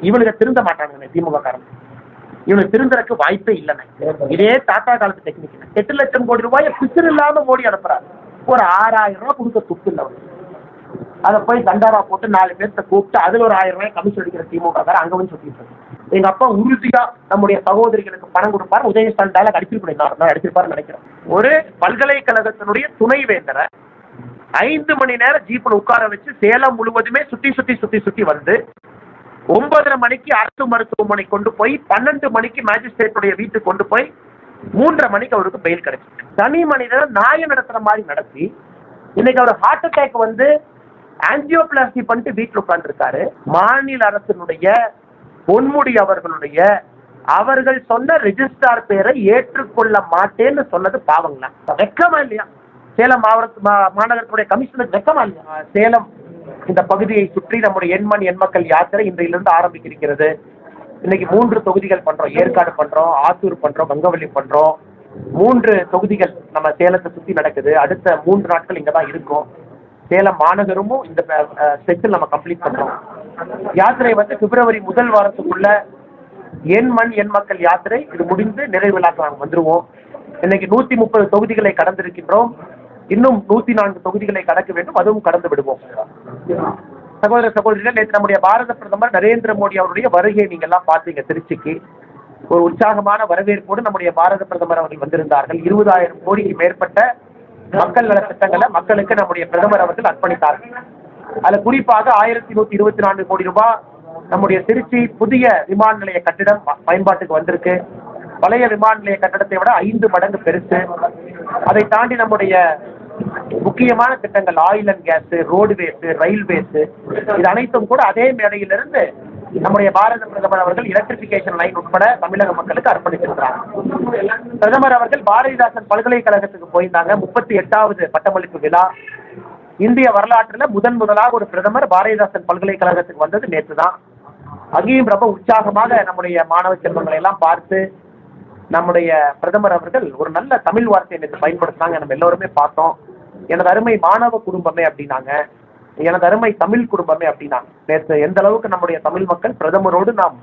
இவனுக்கு திருந்த மாட்டானுங்க திமுக காரணம் இவனுக்கு திருந்தறக்கு வாய்ப்பே இல்லைண்ணே இதே தாத்தா காலத்து டெக்னிக் எட்டு லட்சம் கோடி ரூபாயை பிச்சர் இல்லாம மோடி அனுப்புறாரு. ஒரு ஆறாயிரம் ரூபாய் கொடுக்க துப்பு இல்லை அவனுக்கு. அதை போய் தண்டாரா போட்டு நாலு பேர்த்த கூப்பிட்டு அதுல ஒரு ஆயிரம் ரூபாய் கமிஷன் அடிக்கிற திமுக காரன் அங்க வந்து சொல்லிட்டு இருக்கு எங்க அப்பா உறுதியா நம்முடைய சகோதரிகளுக்கு பணம் கொடுப்பாரு. உதயஸ்தான் டைலாக் அடிச்சிருப்பேன் நான் அடிச்சிருப்பாருன்னு நினைக்கிறேன். ஒரு பல்கலைக்கழகத்தினுடைய துணைவேந்தரை ஐந்து மணி நேரம் ஜீப்ல உட்கார வச்சு சேலம் முழுவதுமே சுத்தி சுத்தி சுத்தி சுத்தி வந்து ஒன்பதரை மணிக்கு அரசு மருத்துவமனை கொண்டு போய் பன்னெண்டு மணிக்கு மேஜிஸ்ட்ரேட்டுடைய வீட்டுக்கு கொண்டு போய் மூன்றரை மணிக்கு அவருக்கு பெயில் கிடைச்சு தனி மனிதர் நாய நடத்துற மாதிரி நடத்தி இன்னைக்கு அவர் ஹார்ட் அட்டாக் வந்து ஆன்ஜியோபிளாஸ்டி பண்ணிட்டு வீட்டில் உட்கார்ந்துருக்காரு. மாநில அரசினுடைய பொன்முடி அவர்களுடைய அவர்கள் சொன்ன ரெஜிஸ்டார் பேரை ஏற்றுக்கொள்ள மாட்டேன்னு சொன்னது பாவங்களா? வெக்கமா இல்லையா? சேலம் மாவட்ட மா- மாநகரத்துடைய கமிஷனர் வெக்கமா இல்லையா? சேலம் இந்த பகுதியை சுற்றி நம்முடைய எண்மண் எண்மக்கள் யாத்திரை இன்றையிலிருந்து ஆரம்பிக்கிறது இன்னைக்கு மூன்று தொகுதிகள் பண்றோம். ஏற்காடு பண்றோம் ஆத்தூர் பண்றோம் கங்கவள்ளி பண்றோம். மூன்று தொகுதிகள் நம்ம சேலத்தை சுத்தி நடக்குது. அடுத்த மூன்று நாட்கள் இங்கே தான் இருக்கும். சேலம் மாநகரமும் இந்த ஸ்பெஷல் நம்ம கம்ப்ளீட் பண்றோம். யாத்திரை வந்து பிப்ரவரி முதல் வாரத்துக்குள்ள என் மண் என் மக்கள் யாத்திரை இது முடிந்து நிறைவு விழாக்கு நாங்கள் வந்துருவோம். இன்னைக்கு நூத்தி முப்பது தொகுதிகளை கடந்திருக்கின்றோம். இன்னும் நூத்தி நான்கு தொகுதிகளை கடக்க வேண்டும் அதுவும் கடந்து விடுவோம். சகோதர சகோதரிகள் நேற்று நம்முடைய பாரத பிரதமர் நரேந்திர மோடி அவருடைய வருகையை நீங்க எல்லாம் பார்த்தீங்க திருச்சிக்கு. ஒரு உற்சாகமான வரவேற்போடு நம்முடைய பாரத பிரதமர் அவர்கள் வந்திருந்தார்கள். இருபதாயிரம் கோடிக்கு மேற்பட்ட மக்கள் நல திட்டங்களை மக்களுக்கு நம்முடைய பிரதமர் அவர்கள் அர்ப்பணித்தார்கள் அதுல குறிப்பாக ஆயிரத்தி நூத்தி இருபத்தி நான்கு கோடி ரூபாய் நம்முடைய திருச்சி புதிய விமான நிலைய கட்டிடம் பயன்பாட்டுக்கு வந்திருக்கு. பழைய விமான நிலைய கட்டடத்தை விட ஐந்து மடங்கு பெருசு. அதை தாண்டி நம்முடைய முக்கியமான திட்டங்கள் oil and gas roadways railways இது அனைத்தும் கூட அதே மேடையிலிருந்து நம்முடைய பாரத பிரதமர் அவர்கள் எலக்ட்ரிபிகேஷன் லைன் உட்பட தமிழக மக்களுக்கு அர்ப்பணித்திருக்கிறார் பிரதமர் அவர்கள் பாரதிதாசன் பல்கலைக்கழகத்துக்கு போயிருந்தாங்க முப்பத்தி எட்டாவது பட்டமளிப்பு விழா. இந்திய வரலாற்றில் முதன் முதலாக ஒரு பிரதமர் பாரதிதாசன் பல்கலைக்கழகத்துக்கு வந்தது நேற்று தான் அங்கேயும் ரொம்ப உற்சாகமாக நம்முடைய மாணவ செல்வங்களை எல்லாம் பார்த்து நம்முடைய பிரதமர் அவர்கள் ஒரு நல்ல தமிழ் வார்த்தையை நேற்று பயன்படுத்தினாங்க நம்ம எல்லோருமே பார்த்தோம். எனது அருமை மாணவ குடும்பமே அப்படின்னாங்க. எனது அருமை தமிழ் குடும்பமே அப்படின்னாங்க. நேற்று எந்த அளவுக்கு நம்முடைய தமிழ் மக்கள் பிரதமரோடு நாம்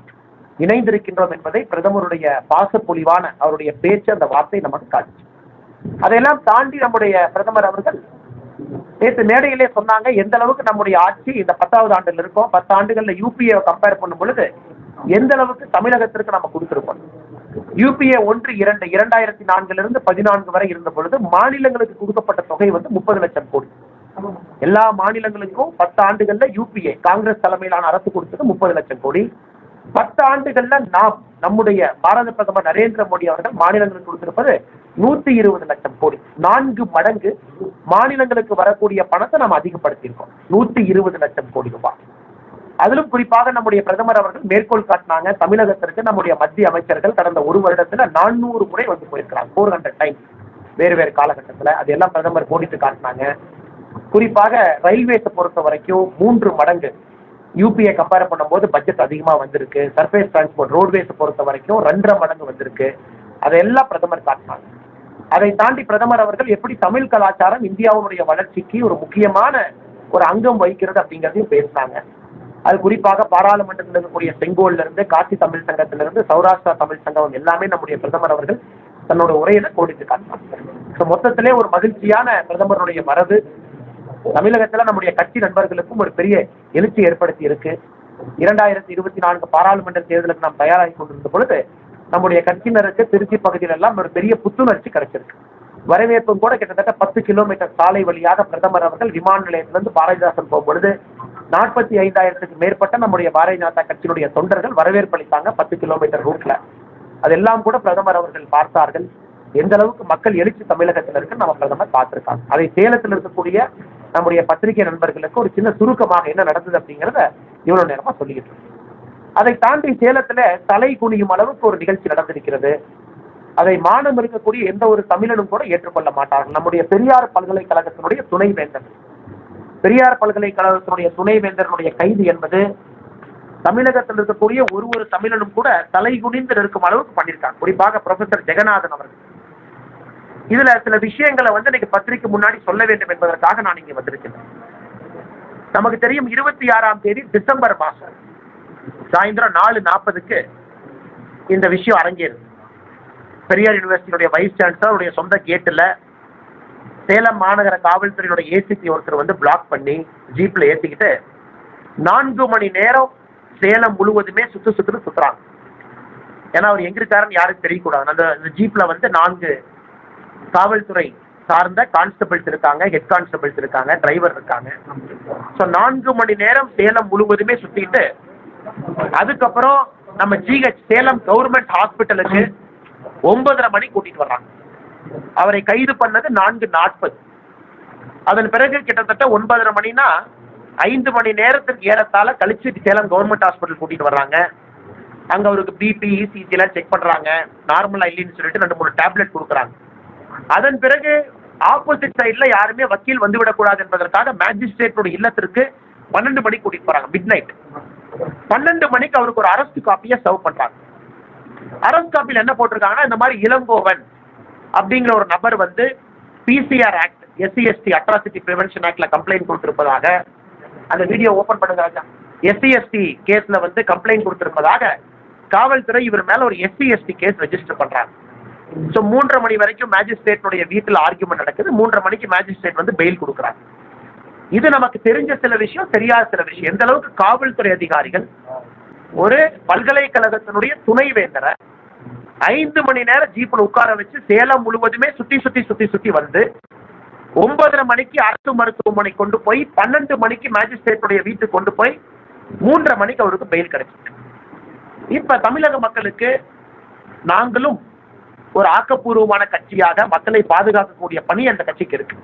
இணைந்திருக்கின்றோம் என்பதை பிரதமருடைய பாசப்பொழிவான அவருடைய பேச்சு அந்த வார்த்தை நமக்கு காட்டுச்சு அதையெல்லாம் தாண்டி நம்முடைய பிரதமர் அவர்கள் நேற்று மேடையிலே சொன்னாங்க எந்த அளவுக்கு நம்முடைய ஆட்சி இந்த பத்தாவது ஆண்டுல இருக்கோம் பத்து ஆண்டுகள்ல யூபிஏ கம்பேர் பண்ணும் பொழுது எந்த அளவுக்கு தமிழகத்திற்கு நம்ம கொடுத்திருக்கோம். யூபிஏ ஒன்று இரண்டு இரண்டாயிரத்தி நான்குல இருந்து பதினான்கு வரை இருந்த பொழுது மாநிலங்களுக்கு கொடுக்கப்பட்ட தொகை வந்து முப்பது லட்சம் கோடி. எல்லா மாநிலங்களுக்கும் பத்து ஆண்டுகள்ல யூபிஏ காங்கிரஸ் தலைமையிலான அரசு கொடுத்தது முப்பது லட்சம் கோடி. பத்து ஆண்டுகள்ல நாம் நம்முடைய பாரத பிரதமர் நரேந்திர மோடி அவர்கள் மாநிலங்களுக்கு கொடுத்திருப்பது நூத்தி இருபது லட்சம் கோடி. நான்கு மடங்கு மாநிலங்களுக்கு வரக்கூடிய பணத்தை நாம் அதிகப்படுத்தியிருக்கோம். நூத்தி இருபது லட்சம் கோடி ரூபாய். அதிலும் குறிப்பாக நம்முடைய பிரதமர் அவர்கள் மேற்கோள் காட்டினாங்க தமிழகத்திற்கு நம்முடைய மத்திய அமைச்சர்கள் கடந்த ஒரு வருடத்துல நானூறு முறை வந்து போயிருக்கிறாங்க ஃபோர் ஹண்ட்ரட் டைம் வேறு வேறு காலகட்டத்துல. அது எல்லாம் பிரதமர் கோடிட்டு காட்டினாங்க. குறிப்பாக ரயில்வேஸை பொறுத்த வரைக்கும் மூன்று மடங்கு யூபிஐ கம்பேர் பண்ணும்போது பட்ஜெட் அதிகமாக வந்திருக்கு. சர்ஃபேஸ் டிரான்ஸ்போர்ட் ரோட்வேஸை பொறுத்த வரைக்கும் ரெண்டரை மடங்கு வந்திருக்கு. அதையெல்லாம் பிரதமர் காட்டினாங்க. அதை தாண்டி பிரதமர் அவர்கள் எப்படி தமிழ் கலாச்சாரம் இந்தியாவுடைய வளர்ச்சிக்கு ஒரு முக்கியமான ஒரு அங்கம் வகிக்கிறது அப்படிங்கிறதையும் பேசினாங்க. அது குறிப்பாக பாராளுமன்றத்தில் இருக்கக்கூடிய செங்கோல்ல இருந்து காட்சி தமிழ் சங்கத்திலிருந்து சௌராஷ்டிரா தமிழ் சங்கம் எல்லாமே நம்முடைய பிரதமர் அவர்கள் தன்னோட உரையில கோடிட்டு காட்டினார் ஸோ மொத்தத்திலே ஒரு மகிழ்ச்சியான பிரதமருடைய மரபு தமிழகத்துல நம்முடைய கட்சி நண்பர்களுக்கும் ஒரு பெரிய எழுச்சி ஏற்படுத்தி இருக்கு. இரண்டாயிரத்தி இருபத்தி நான்கு பாராளுமன்ற தேர்தலுக்கு நாம் தயாராகி கொண்டிருந்த பொழுது நம்முடைய கட்சியினருக்கு திருச்சி பகுதியில் எல்லாம் ஒரு பெரிய புத்துணர்ச்சி கிடைச்சிருக்கு. வரவேற்பும் கூட கிட்டத்தட்ட பத்து கிலோமீட்டர் சாலை வழியாக பிரதமர் அவர்கள் விமான நிலையத்திலிருந்து பாரதிதாசன் போகும்பொழுது நாற்பத்தி ஐந்தாயிரத்துக்கு மேற்பட்ட நம்முடைய பாரதிய ஜனதா கட்சியினுடைய தொண்டர்கள் வரவேற்பு அளித்தாங்க பத்து கிலோமீட்டர் ரூட்ல. அதெல்லாம் கூட பிரதமர் அவர்கள் பார்த்தார்கள். எந்த அளவுக்கு மக்கள் எழுச்சி தமிழகத்தில் இருக்கு நம்ம பிரதமர் பார்த்திருக்காங்க. அதை சேலத்தில் இருக்கக்கூடிய நம்முடைய பத்திரிகை நண்பர்களுக்கு ஒரு சின்ன சுருக்கமாக என்ன நடந்தது அப்படிங்கிறத இவ்வளவு நேரமா சொல்லிக்கிட்டு இருக்கோம். அதை தாண்டி சேலத்துல தலை குனியும் அளவுக்கு ஒரு நிகழ்ச்சி நடந்திருக்கிறது. அதை மானம் இருக்கக்கூடிய எந்த ஒரு தமிழனும் கூட ஏற்றுக்கொள்ள மாட்டார்கள். நம்முடைய பெரியார் பல்கலைக்கழகத்தினுடைய துணை துணைவேந்தர் பெரியார் பல்கலைக்கழகத்தினுடைய துணைவேந்தரனுடைய கைது என்பது தமிழகத்தில் இருக்கக்கூடிய ஒரு ஒரு தமிழனும் கூட தலைகுனிந்து நிற்கும் அளவுக்கு பண்ணியிருக்காங்க. குறிப்பாக ப்ரொஃபசர் ஜெகநாதன் அவர்கள். இதுல சில விஷயங்களை வந்து இன்னைக்கு பத்திரிக்கை முன்னாடி சொல்ல வேண்டும் என்பதற்காக நான் இங்கே வந்திருக்கிறேன். நமக்கு தெரியும் இருபத்தி ஆறாம் தேதி டிசம்பர் மாசம். சாயந்தரம் நாலு நாற்பதுக்கு இந்த விஷயம் அரங்கேறுது பெரியார் யூனிவர்சிட்டியுடைய வைஸ் சான்சலருடைய சொந்த கேட்டில் சேலம் மாநகர காவல்துறையினுடைய ஏசிபி ஒருத்தர் வந்து பிளாக் பண்ணி ஜீப்ல ஏத்திக்கிட்டு நான்கு மணி நேரம் சேலம் முழுவதுமே சுத்து சுத்துன்னு சுத்துறாங்க. ஏன்னா அவர் எங்க இருக்காருன்னு யாரும் தெரியக்கூடாது. அந்த அந்த ஜீப்ல வந்து நான்கு காவல்துறை சார்ந்த கான்ஸ்டபிள்ஸ் இருக்காங்க ஹெட் கான்ஸ்டபிள்ஸ் இருக்காங்க டிரைவர் இருக்காங்க. ஸோ நான்கு மணி நேரம் சேலம் முழுவதுமே சுத்திட்டு அதுக்கப்புறம் நம்ம ஜிஹெச் சேலம் கவர்மெண்ட் ஹாஸ்பிட்டலுக்கு ஒன்பதரை மணி கூட்டிட்டு வர்றாங்க. அவரை கைது பண்ணது நான்கு நாற்பது. அதன் பிறகு கிட்டத்தட்ட ஒன்பதரை மணினா ஐந்து மணி நேரத்துக்கு ஏறத்தால கழிச்சு சேலம் கவர்மெண்ட் ஹாஸ்பிட்டல் கூட்டிட்டு வர்றாங்க. அங்க அவருக்கு பிபி இசிஜி எல்லாம் செக் பண்றாங்க. நார்மலா இல்லைன்னு சொல்லிட்டு ரெண்டு மூணு டேப்லெட் கொடுக்குறாங்க. அதன் பிறகு ஆப்போசிட் சைட்ல யாருமே வக்கீல் வந்துவிடக்கூடாது என்பதற்காக மேஜிஸ்ட்ரேட்டோட இல்லத்திற்கு பன்னெண்டு மணிக்கு கூட்டிட்டு போறாங்க மிட் நைட் பன்னெண்டு மணிக்கு அவருக்கு ஒரு அரஸ்ட் காப்பியை சர்வ் பண்றாங்க. அரஸ்ட் காப்பியில் என்ன போட்டிருக்காங்கன்னா இந்த மாதிரி இளங்கோவன் அப்படிங்கிற ஒரு நபர் வந்து PCR act SC ST atrocity prevention ஆக்ட்ல complaint கொடுத்திருப்பதாக அந்த வீடியோ ஓபன் பண்ணுங்க ராஜா. எஸ்சி கேஸ்ல வந்து கம்ப்ளைண்ட் கொடுத்திருப்பதாக காவல்துறை இவர் மேல ஒரு எஸ்சிஎஸ்டி கேஸ் ரெஜிஸ்டர் பண்றாங்க. ஸோ மூன்றரை மணி வரைக்கும் மேஜிஸ்ட்ரேட்னுடைய வீட்டில் ஆர்குமெண்ட் நடக்குது. மூன்றரை மணிக்கு மேஜிஸ்ட்ரேட் வந்து பெயில் கொடுக்குறாங்க. இது நமக்கு தெரிஞ்ச சில விஷயம் தெரியாத சில விஷயம். எந்த அளவுக்கு காவல்துறை அதிகாரிகள் ஒரு பல்கலைக்கழகத்தினுடைய துணைவேந்தரை ஐந்து மணி நேரம் ஜீப்பில் உட்கார வச்சு சேலம் முழுவதுமே சுத்தி சுத்தி சுத்தி சுத்தி வந்து ஒன்பதரை மணிக்கு அரசு மருத்துவமனை கொண்டு போய் பன்னெண்டு மணிக்கு மேஜிஸ்ட்ரேட்டுடைய வீட்டுக்கு கொண்டு போய் மூன்றரை மணிக்கு அவருக்கு பெயில் கிடைச்சிச்சு. இப்ப தமிழக மக்களுக்கு நாங்களும் ஒரு ஆக்கப்பூர்வமான கட்சியாக மக்களை பாதுகாக்கக்கூடிய பணி அந்த கட்சிக்கு இருக்கு.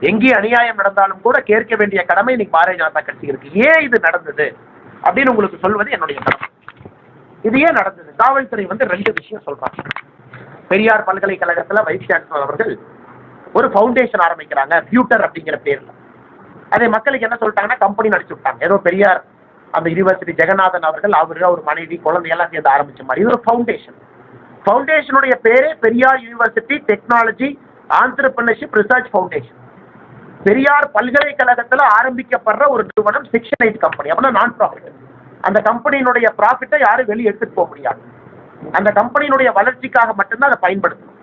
எங்கே அநியாயம் நடந்தாலும் கூட கேட்க வேண்டிய கடமை இன்னைக்கு பாரதிய ஜனதா கட்சிக்கு இருக்கு. ஏன் இது நடந்தது? அப்படின்னு உங்களுக்கு சொல்வது என்னுடைய கடமை. இது ஏன் நடந்தது. காவல்துறை வந்து ரெண்டு விஷயம் சொல்றாங்க. பெரியார் பல்கலைக்கழகத்துல வைஸ் சான்சலர் அவர்கள் ஒரு ஃபவுண்டேஷன் ஆரம்பிக்கிறாங்க ஃபியூட்டர் அப்படிங்கிற பேர்ல. அதே மக்களுக்கு என்ன சொல்லிட்டாங்கன்னா கம்பெனி நடிச்சு விட்டாங்க ஏதோ பெரியார் அந்த யூனிவர்சிட்டி ஜெகநாதன் அவர்கள் அவர் அவர் மனைவி குழந்தையெல்லாம் சேர்ந்து ஆரம்பிச்ச மாதிரி. இது ஒரு ஃபவுண்டேஷன் ஃபவுண்டேஷனுடைய பேரே Periyar university technology entrepreneurship research foundation Periyar பல்கலைக்கழகத்தில் ஆரம்பிக்கப்படுற ஒரு நிறுவனம் செக்ஷன் எயிட் கம்பெனி அப்படின்னா நான் ப்ராஃபிட் அந்த கம்பெனியினுடைய ப்ராஃபிட்டை யாரும் வெளியே எடுத்துட்டு போக முடியாது. அந்த கம்பெனியினுடைய வளர்ச்சிக்காக மட்டும்தான் அதை பயன்படுத்தணும்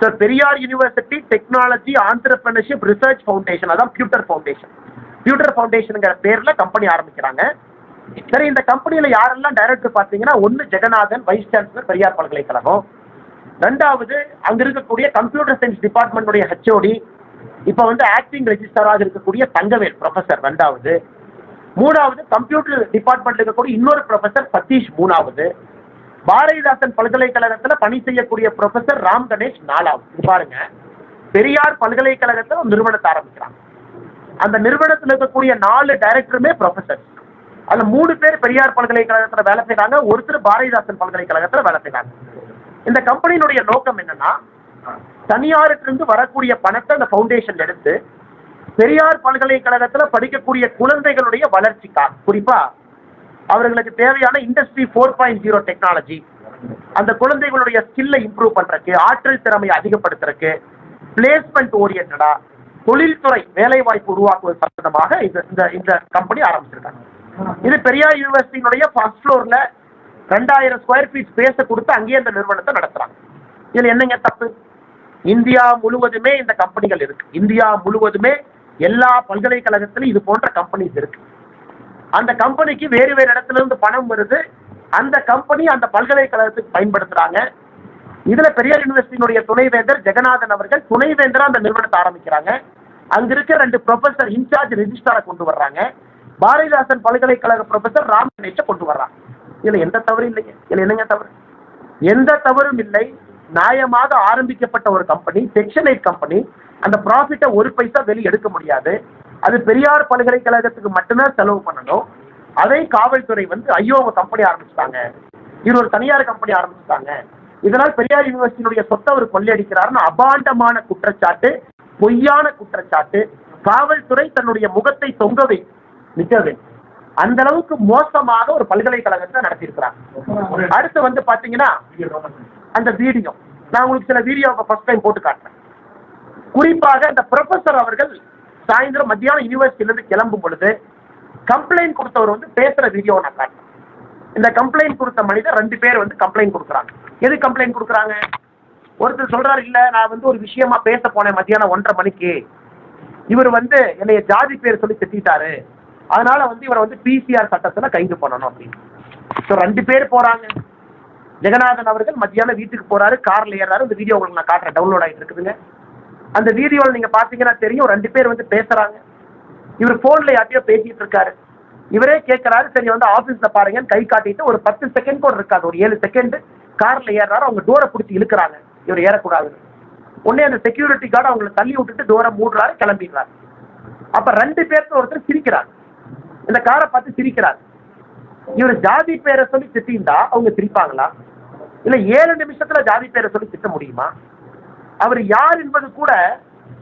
so Periyar university technology entrepreneurship research foundation அதான் ஃபியூட்டர் ஃபவுண்டேஷன் ஃபியூட்டர் ஃபவுண்டேஷனுங்கிற பேரில் கம்பெனி ஆரம்பிக்கிறாங்க. சரி இந்த கம்பெனியில் யாரெல்லாம் டைரக்டர் பார்த்தீங்கன்னா ஒன்று ஜெகநாதன் வைஸ் சான்சலர் பெரியார் பல்கலைக்கழகம். ரெண்டாவது அங்க இருக்கக்கூடிய கம்ப்யூட்டர் சயின்ஸ் டிபார்ட்மெண்ட்டுடைய ஹெச்ஓடி இப்போ வந்து ஆக்டிங் ரெஜிஸ்டராக இருக்கக்கூடிய தங்கவேல் ப்ரொஃபசர் ரெண்டாவது. மூணாவது கம்ப்யூட்டர் டிபார்ட்மெண்ட் இருக்கக்கூடிய இன்னொரு ப்ரொஃபசர் சதீஷ் மூணாவது. பாரதிதாசன் பல்கலைக்கழகத்தில் பணி செய்யக்கூடிய ப்ரொஃபசர் ராம் கணேஷ் நாலாவது. இது பாருங்க. பெரியார் பல்கலைக்கழகத்தில் ஒரு நிறுவனத்தை ஆரம்பிக்கிறாங்க. அந்த நிறுவனத்தில் இருக்கக்கூடிய நாலு டைரக்டருமே ப்ரொஃபசர் அதுல மூணு பேர் பெரியார் பல்கலைக்கழகத்தில் வேலை செய்யறாங்க ஒருத்தர் பாரதிதாசன் பல்கலைக்கழகத்தில் வேலை செய்யறாங்க இந்த கம்பெனியினுடைய நோக்கம் என்னன்னா தனியாரிலிருந்து வரக்கூடிய பணத்தை அந்த ஃபவுண்டேஷன் எடுத்து பெரியார் பல்கலைக்கழகத்தில் படிக்கக்கூடிய குழந்தைகளுடைய வளர்ச்சிக்காக. குறிப்பா அவர்களுக்கு தேவையான industry four point zero technology அந்த குழந்தைகளுடைய ஸ்கில்லை இம்ப்ரூவ் பண்றதுக்கு ஆற்றல் திறமையை அதிகப்படுத்துறதுக்கு பிளேஸ்மெண்ட் ஓரியன்டா தொழில்துறை வேலை வாய்ப்பு உருவாக்குவது சம்பந்தமாக இந்த இந்த இந்த கம்பெனி ஆரம்பிச்சிருக்காங்க. இது பெரியார் யூனிவர்சிட்டியினுடைய ஃபர்ஸ்ட் ஃப்ளோர்ல ரெண்டாயிரம் ஸ்கொயர் ஃபீட் ஸ்பேஸை கொடுத்து அங்கேயே இந்த நிறுவனத்தை நடத்துறாங்க. இதுல என்னங்க தப்பு? இந்தியா முழுவதுமே இந்த கம்பெனிகள் இருக்கு. இந்தியா முழுவதுமே எல்லா பல்கலைக்கழகத்திலும் இது போன்ற கம்பெனிஸ் இருக்கு. அந்த கம்பெனிக்கு வேறு வேறு இடத்துல இருந்து பணம் வருது. அந்த கம்பெனி அந்த பல்கலைக்கழகத்துக்கு பயன்படுத்துறாங்க. இதுல பெரியார் யூனிவர்சிட்டியினுடைய துணைவேந்தர் ஜெகநாதன் அவர்கள் துணைவேந்தரா அந்த நிறுவனத்தை ஆரம்பிக்கிறாங்க. அங்க இருக்க ரெண்டு ப்ரொஃபசர் இன்சார்ஜ் ரெஜிஸ்டாரை கொண்டு வர்றாங்க. பாரதிதாசன் பல்கலைக்கழக ப்ரொஃபசர் ராம் கணேஷை கொண்டு வர்றாங்க இதுல எந்த தவறு இல்லைங்க. இதுல என்னங்க தவறு? எந்த தவறும் இல்லை. நியாயமாக ஆரம்பிக்கப்பட்ட ஒரு கம்பெனி செக்ஷன் எயிட் கம்பெனி அந்த ப்ராஃபிட்டை ஒரு பைசா வெளியே எடுக்க முடியாது. அது பெரியார் பல்கலைக்கழகத்துக்கு மட்டும்தான் செலவு பண்ணணும். அதை காவல்துறை வந்து ஐயோ அவங்க கம்பெனி ஆரம்பிச்சிட்டாங்க. இவர் ஒரு தனியார் கம்பெனி ஆரம்பிச்சிட்டாங்க. இதனால் பெரியார் யூனிவர்சிட்டியினுடைய சொத்தை அவர் கொள்ளையடிக்கிறாருன்னு அபாண்டமான குற்றச்சாட்டு பொய்யான குற்றச்சாட்டு. காவல்துறை தன்னுடைய முகத்தை தொங்கவை நிற்கவே அந்த அளவுக்கு மோசமாக ஒரு பல்கலைக்கழகத்தை நடத்தியிருக்கிறாங்க. அடுத்து வந்து பாத்தீங்கன்னா அந்த வீடியோ. நான் உங்களுக்கு சில வீடியோ ஃபர்ஸ்ட் டைம் போட்டு காட்டுறேன். குறிப்பாக அந்த ப்ரொஃபசர் அவர்கள் சாயந்தரம் மத்தியானம் யூனிவர்சிட்டியிலிருந்து கிளம்பும் பொழுது கம்ப்ளைண்ட் கொடுத்தவர் வந்து பேசுற வீடியோ நான் காட்டுறேன். இந்த கம்ப்ளைண்ட் கொடுத்த மனிதர் ரெண்டு பேர் வந்து கம்ப்ளைண்ட் கொடுக்குறாங்க. எது கம்ப்ளைண்ட் கொடுக்குறாங்க? ஒருத்தர் சொல்றாரு இல்ல நான் வந்து ஒரு விஷயமா பேச போனேன் மத்தியானம் ஒன்றரை மணிக்கு. இவர் வந்து என்னைய ஜாதி பேர் சொல்லி திட்டாரு. அதனால வந்து இவரை வந்து பிசிஆர் சட்டத்துல கைது பண்ணணும் அப்படின்னு. ஸோ ரெண்டு பேர் போறாங்க. ஜெகநாதன் அவர்கள் மத்தியானம் வீட்டுக்கு போறாரு கார்ல ஏறாரு இந்த வீடியோ உங்களுக்கு நான் காட்டுறேன். டவுன்லோட் ஆகிட்டு இருக்குதுங்க. அந்த வீடியோவில் நீங்க பாத்தீங்கன்னா தெரியும் ரெண்டு பேர் வந்து பேசுறாங்க. இவர் போன்ல யார்ட்டையோ பேசிட்டு இருக்காரு. இவரே கேட்குறாரு சரி வந்து ஆபீஸ்ல பாருங்கன்னு கை காட்டிட்டு ஒரு பத்து செகண்ட் கூட இருக்காது ஒரு ஏழு செகண்ட் கார்ல ஏறாரு அவங்க டோரை பிடிச்சி இழுக்கிறாங்க. இவர் ஏறக்கூடாது. உடனே அந்த செக்யூரிட்டி கார்டு அவங்களை தள்ளி விட்டுட்டு டோரை மூடுறாரு கிளம்பிடுறாரு. அப்ப ரெண்டு பேர்த்து ஒருத்தர் சிரிக்கிறார். இந்த காரை பார்த்து சிரிக்கிறார். இவர் ஜாதி பேரை சொல்லி திட்டிருந்தா அவங்க சிரிப்பாங்களா? இல்ல ஏழு நிமிஷத்துல ஜாதி பேரை சொல்லி திட்ட முடியுமா? அவர் யார் என்பது கூட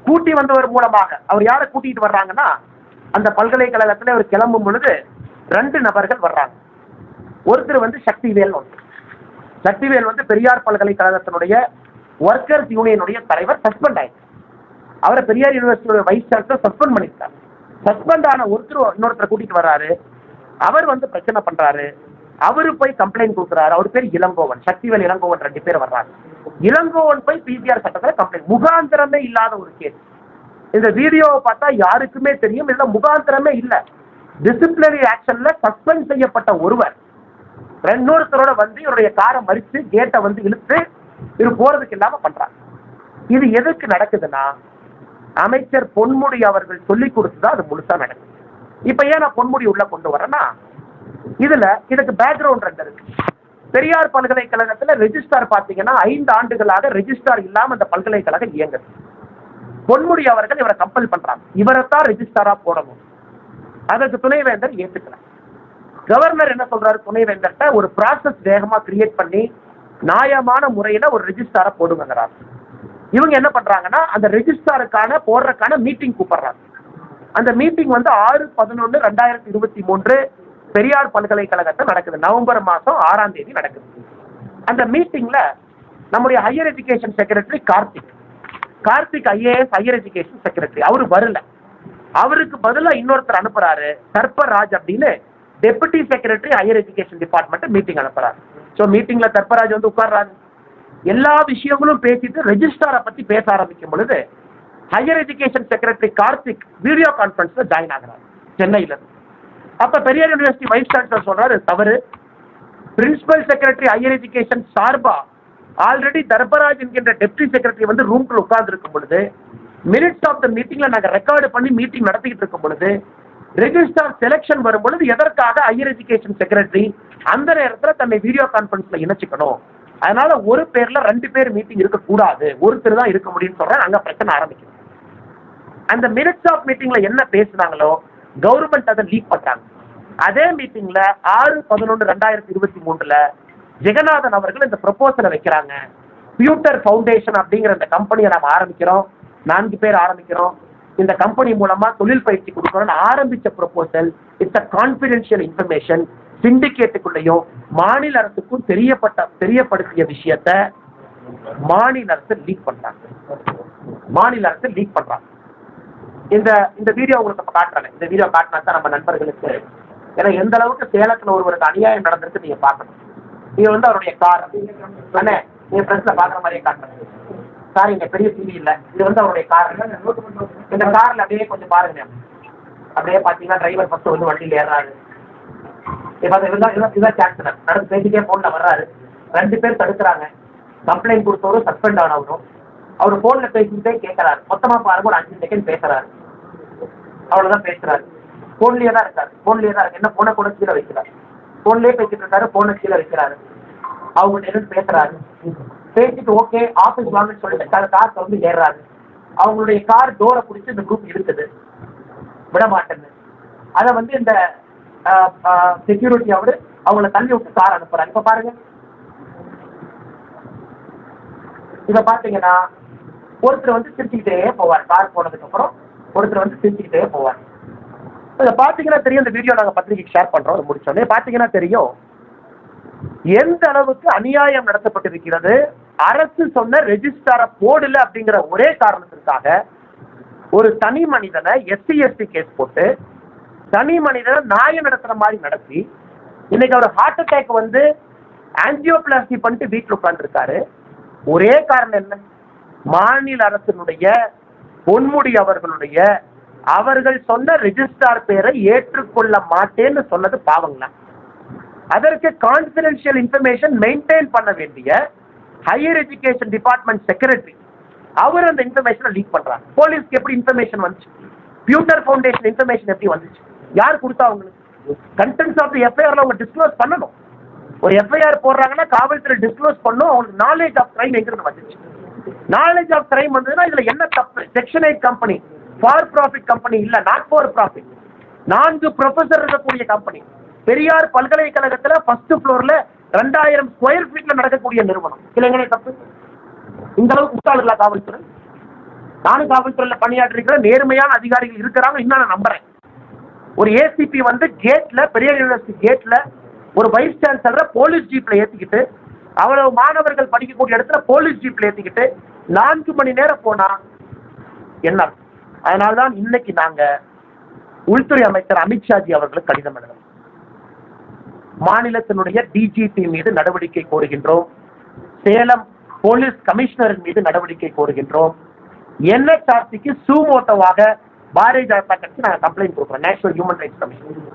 கூட்டி வந்தவர் மூலமாக அவர் யாரை கூட்டிட்டு வர்றாங்கன்னா அந்த பல்கலைக்கழகத்துல அவர் கிளம்பும் பொழுது ரெண்டு நபர்கள் வர்றாங்க. ஒருத்தர் வந்து சக்திவேல் ஒன்று சக்திவேல் வந்து பெரியார் பல்கலைக்கழகத்தினுடைய ஒர்க்கர்ஸ் யூனியனுடைய தலைவர் சஸ்பெண்ட் ஆயிடுச்சு அவரை பெரியார் யூனிவர்சிட்டியோட வைஸ் சான்சலர் சஸ்பெண்ட் பண்ணிருக்காங்க சஸ்பெண்ட் ஆன ஒருத்தர் இன்னொருத்தரை கூட்டிட்டு வர்றாரு. அவர் வந்து பிரச்சனை பண்றாரு. அவரு போய் கம்ப்ளைண்ட் கொடுக்குறாரு. அவர் பேர் இளங்கோவன். சக்திவேல் இளங்கோவன் ரெண்டு பேர் வர்றாங்க. இளங்கோவன் போய் பிசிஆர் சட்டத்துல கம்ப்ளைண்ட் முகாந்திரமே இல்லாத ஒரு கேஸ் இந்த வீடியோவை பார்த்தா யாருக்குமே தெரியும் இல்ல முகாந்திரமே இல்ல. டிசிப்ளினரி ஆக்ஷன்ல சஸ்பெண்ட் செய்யப்பட்ட ஒருவர். ரெண்டொருத்தரோட வந்து இவருடைய காரை மறித்து கேட்டை வந்து இழுத்து இது போறதுக்கு இல்லாம பண்றாங்க. இது எதுக்கு நடக்குதுன்னா அமைச்சர் பொன்முடி அவர்கள் சொல்லி கொடுத்துதான் அது முழுசா நடக்குது. இப்ப ஏன் நான் பொன்முடி உள்ள கொண்டு வரேன்னா இதுல இதுக்கு பேக்ரவுண்ட் ரெண்டு இருக்கு. பெரியார் பல்கலைக்கழகத்துல ரெஜிஸ்டார் பாத்தீங்கன்னா ஐந்து ஆண்டுகளாக ரெஜிஸ்டார் இல்லாம அந்த பல்கலைக்கழகம் இயங்குது. பொன்முடி அவர்கள் இவரை கம்பல் பண்றாங்க. இவரைத்தான் ரெஜிஸ்டாரா போடணும். அதற்கு துணைவேந்தர் ஏத்துக்கல. கவர்னர் என்ன சொல்றாரு? துணைவேந்தர்கிட்ட ஒரு ப்ராசஸ் வேகமா கிரியேட் பண்ணி நியாயமான முறையில ஒரு ரெஜிஸ்டாரை போடுங்கிறார் இவங்க என்ன பண்றாங்கன்னா அந்த ரெஜிஸ்டாருக்கான போடுறதுக்கான மீட்டிங் கூப்பிடுறாங்க. அந்த மீட்டிங் வந்து ஆறு பதினொன்று ரெண்டாயிரத்தி இருபத்தி மூன்று பெரியார் பல்கலைக்கழகத்தில் நடக்குது. நவம்பர் மாதம் ஆறாம் தேதி நடக்குது. அந்த மீட்டிங்ல நம்முடைய higher education secretary Karthik. Karthik IAS higher education secretary அவரு வரல. அவருக்கு பதிலாக இன்னொருத்தர் அனுப்புறாரு. சர்பராஜ் அப்படின்னு deputy secretary higher education department meeting அனுப்புறாரு. ஸோ மீட்டிங்ல சர்பராஜ் வந்து உட்கார்றாரு. எல்லா விஷயங்களும் பேசிட்டு ரெஜிஸ்டாரை பத்தி பேச ஆரம்பிக்கும் பொழுது higher education secretary Karthik video கான்ஃபரன்ஸ்ல join ஆகிறார். சென்னையில இருந்து. அப்ப பெரியார் யூனிவர்சிட்டி வைஸ் சான்சலர் சொல்றாரு தவறு. பிரின்சிபல் செக்ரட்டரி ஹையர் எஜுகேஷன் சார்பா ஆல்ரெடி தர்பராஜ் என்கின்ற டெப்டி செக்ரட்டரி வந்து ரூம்குள்ள உட்கார்ந்து இருக்கும் பொழுது மினிட்ஸ் ஆஃப் த மீட்டிங்ல நாங்க ரெக்கார்டு பண்ணி மீட்டிங் நடத்திக்கிட்டு இருக்கும் பொழுது ரெஜிஸ்டார் செலெக்ஷன் வரும் பொழுது எதற்காக ஹையர் எஜுகேஷன் செக்ரட்டரி அந்த நேரத்துல தன்னை வீடியோ கான்பரன்ஸ்ல இணைச்சுக்கணும்? அதனால ஒரு பேர்ல ரெண்டு பேர் மீட்டிங் இருக்கக்கூடாது. ஒருத்தர் தான் இருக்க முடியும்னு சொல்றேன் அங்க பிரச்சனை ஆரம்பிக்கும் அந்த மினிட்ஸ் ஆஃப் மீட்டிங்ல என்ன பேசுனாங்களோ கவர்மெண்ட் அதை லீக் பண்றாங்க. அதே மீட்டிங்ல ஆறு பதினொன்று ரெண்டாயிரத்தி இருபத்தி மூணுல ஜெகநாதன் அவர்கள் இந்த ப்ரொபோசலை வைக்கிறாங்க. பியூட்டர் ஃபவுண்டேஷன் அப்படிங்கிற இந்த கம்பெனியை நம்ம ஆரம்பிக்கிறோம். நான்கு பேர் ஆரம்பிக்கிறோம். இந்த கம்பெனி மூலமா தொழில் பயிற்சி கொடுக்கணும்னு ஆரம்பிச்ச proposal it's a confidential information சிண்டிகேட்டுக்குள்ளேயும் மாநில அரசுக்கும் தெரியப்பட்ட தெரியப்படுத்திய விஷயத்த மாநில அரசு லீக் பண்றாங்க. மாநில அரசு லீக் பண்றாங்க. இந்த இந்த வீடியோ உங்களுக்கு காட்டுறாங்க. இந்த வீடியோ காட்டினா தான் நம்ம நண்பர்களுக்கு ஏன்னா எந்த அளவுக்கு சேலத்துல ஒருவருக்கு அநியாயம் நடந்திருக்கு நீங்க பார்க்கணும். இது வந்து அவருடைய கார். அண்ணே நீங்க பிரஸ்ல பாக்குற மாதிரியே காட்டுறேன். சார் இங்க பெரிய டிவி இல்ல. இது வந்து அவருடைய கார். இந்த கார்ல அப்படியே கொஞ்சம் பாருங்க. அப்படியே பாத்தீங்கன்னா டிரைவர் ஃபர்ஸ்ட் வந்து வண்டியில ஏறாரு இப்போ இதுதான் இதுதான் சான்சலர் நடந்து பேசிட்டே போன்ல வர்றாரு. ரெண்டு பேர் தடுக்கிறாங்க. கம்ப்ளைண்ட் கொடுத்தவரும் சஸ்பெண்ட் ஆனவரும் அவர் போன்ல பேசிக்கிட்டே கேட்கறாரு மொத்தமா பாருங்க ஒரு அஞ்சு செகண்ட் பேசுறாரு. அவ்வளவுதான் பேசுறாரு. போன்லயே தான் இருக்காரு. போன்லயே தான் இருக்கு. என்ன போனை கூட கீழே வைக்கிறார்? போன்லயே பேசிட்டு இருக்காரு போனை கீழே வைக்கிறாரு. அவங்க எதுவும் பேசுறாரு. பேசிட்டு ஓகே ஆபீஸ் வாங்கன்னு சொல்லிட்டு கார் கார் வந்து ஏறுறாரு. அவங்களுடைய கார் டோரை பிடிச்சி இந்த குரூப் இருக்குது விட மாட்டேன்னு. அதை வந்து இந்த செக்யூரிட்டி அவரு அவங்கள தள்ளி விட்டு கார் அனுப்புறாரு. இப்ப பாருங்க. இத பாத்தீங்கன்னா ஒருத்தர் வந்து சிரிச்சுக்கிட்டே போவார். கார் போனதுக்கு அப்புறம் ஒருத்தர் வந்து சிரிச்சுக்கிட்டே போவார். இதை பாத்தீங்கன்னா தெரியும் இந்த வீடியோ நாங்க பத்திரிகைக்கு ஷேர் பண்றோம் அது முடிச்சோடனே. பாத்தீங்கன்னா தெரியும் எந்த அளவுக்கு அநியாயம் நடத்தப்பட்டிருக்கிறது அரசு சொன்ன ரெஜிஸ்டாரை போடல அப்படிங்கிற ஒரே காரணத்திற்காக ஒரு தனி மனிதனை எஸ்சி எஸ்டி கேஸ் போட்டு தனி மனிதனை நாயம் நடத்துற மாதிரி நடத்தி இன்னைக்கு அவர் ஹார்ட் அட்டாக் வந்து ஆஞ்சியோபிளாஸ்டி பண்ணிட்டு வீட்டில் உட்காந்துருக்காரு ஒரே காரணம் என்ன? மாநில அரசினுடைய பொன்முடி அவர்களுடைய அவர்கள் சொன்ன ரிஜிஸ்டார் பேரை ஏற்றுக்கொள்ள மாட்டேன்னு சொன்னது பாவங்களா? அதற்கு கான்பிடென்ஷியல் இன்ஃபர்மேஷன் மெயின்டைன் பண்ண வேண்டிய ஹையர் எஜுகேஷன் டிபார்ட்மெண்ட் செக்ரட்டரி அவர் அந்த இன்ஃபர்மேஷனை லீக் பண்றாங்க போலீஸ்க்கு எப்படி இன்ஃபர்மேஷன் வந்துச்சு? பியூட்டர் ஃபவுண்டேஷன் இன்ஃபர்மேஷன் எப்படி வந்துச்சு? யார் கொடுத்தா அவங்களுக்கு? கண்டென்ட்ஸ் ஆஃப் எஃப்ஐஆர்ல அவங்க டிஸ்க்ளோஸ் பண்ணணும். ஒரு எஃப்ஐஆர் போடுறாங்கன்னா காவல்துறை டிஸ்க்ளோஸ் பண்ணும். அவங்களுக்கு நாலேஜ் ஆஃப் கிரைம் எங்கிருந்து வந்துச்சு? நாலேஜ் ஆஃப் கிரைம் வந்ததுன்னா இதுல என்ன தப்பு? Section eight company for profit company இல்ல நாட் ஃபார் ப்ராஃபிட் நான்கு ப்ரொஃபசர் இருக்கக்கூடிய கம்பெனி பெரியார் பல்கலைக்கழகத்துல ஃபர்ஸ்ட் ஃப்ளோர்ல ரெண்டாயிரம் ஸ்கொயர் ஃபீட்ல நடக்கக்கூடிய நிறுவனம். இதுல தப்பு? இந்த அளவுக்கு முட்டாளுங்களா காவல்துறை? நானும் காவல்துறையில பணியாற்றிருக்கிற நேர்மையான அதிகாரிகள் இருக்கிறாங்க இன்னும் நான் நம்புறேன். ஒரு ஏசிபி வந்து கேட்ல பெரியார் யூனிவர்சிட்டி கேட்ல ஒரு வைஸ் சான்சலரை போலீஸ் ஜீப்ல ஏத்திக்கிட்டு அவ்வளவு மாணவர்கள் படிக்கக்கூடிய இடத்துல போலீஸ் ஜீப்ல ஏத்திக்கிட்டு நான்கு மணி நேரம் போனா என்ன அதனால்தான் இன்னைக்கு நாங்க உள்துறை அமைச்சர் அமித்ஷாஜி அவர்களுக்கு கடிதம் எழுதுறோம் மாநிலத்தினுடைய டிஜிபி மீது நடவடிக்கை கோருகின்றோம். சேலம் போலீஸ் கமிஷனரின் மீது நடவடிக்கை கோருகின்றோம். என்எச்ஆர்சிக்கு சூமோட்டோவாக பாரதிய ஜனதா கட்சி நாங்கள் கம்ப்ளைண்ட் கொடுக்குறோம். நேஷனல் ஹியூமன் ரைட்ஸ் கமிஷன்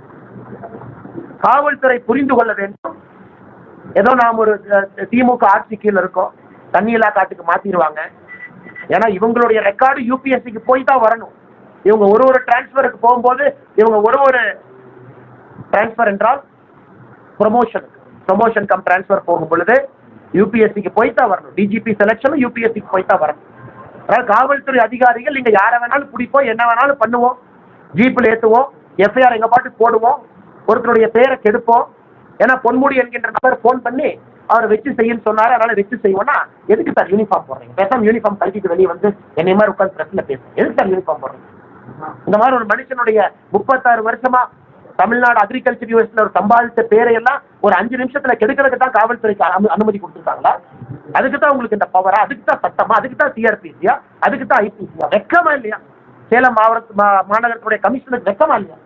காவல்துறை புரிந்து கொள்ள வேண்டும். ஏதோ நாம் ஒரு திமுக ஆட்சி கீழே இருக்கோம். தண்ணியில்லா காட்டுக்கு மாத்திடுவாங்க. ஏன்னா இவங்களுடைய ரெக்கார்டு யூபிஎஸ்சிக்கு போய் தான் வரணும். இவங்க ஒரு ஒரு டிரான்ஸ்ஃபருக்கு போகும்போது இவங்க ஒரு ஒரு டிரான்ஸ்ஃபர் என்றால் ப்ரொமோஷன் ப்ரொமோஷன் கம் டிரான்ஸ்ஃபர் போகும் பொழுது யூபிஎஸ்சிக்கு போய் தான் வரணும். டிஜிபி செலெக்ஷனும் யூபிஎஸ்சிக்கு போய் தான் வரணும். அதனால் காவல்துறை அதிகாரிகள் நீங்கள் யாரை வேணாலும் பிடிப்போம் என்ன வேணாலும் பண்ணுவோம். ஜீப்பில் ஏற்றுவோம் எஃப்ஐஆர் எங்கள் பாட்டுக்கு போடுவோம் ஒருத்தருடைய பேரை கெடுப்போம். ஏன்னா பொன்முடி என்கின்ற நபர் ஃபோன் பண்ணி அவரை வச்சு செய்யன்னு சொன்னாரு அதனால வச்சு செய்வோம்னா எதுக்கு சார் யூனிஃபார்ம் போடுறீங்க? பேசாம யூனிஃபார்ம் கழிச்சிட்டு வெளியே வந்து என்னை மாதிரி உட்காந்து பிரச்சனை பேசுங்க எதுக்கு சார் யூனிஃபார்ம் போடுறீங்க? இந்த மாதிரி ஒரு மனுஷனுடைய முப்பத்தாறு வருஷமா தமிழ்நாடு அக்ரிகல்ச்சர் யூனிவர்சிட்டியில் ஒரு சம்பாதித்த பேரையெல்லாம் ஒரு அஞ்சு நிமிஷத்துல கெடுக்கிறதுக்கு தான் காவல்துறைக்கு அனுமதி கொடுத்துருக்காங்களா? அதுக்கு தான் உங்களுக்கு இந்த பவரா அதுக்கு தான் சட்டமா? அதுக்கு தான் சிஆர்பிசியா அதுக்கு தான் ஐபிசியா வெக்கமா இல்லையா? சேலம் மாவட்ட மா- மாநகரத்துடைய கமிஷனருக்கு வெக்கமா இல்லையா?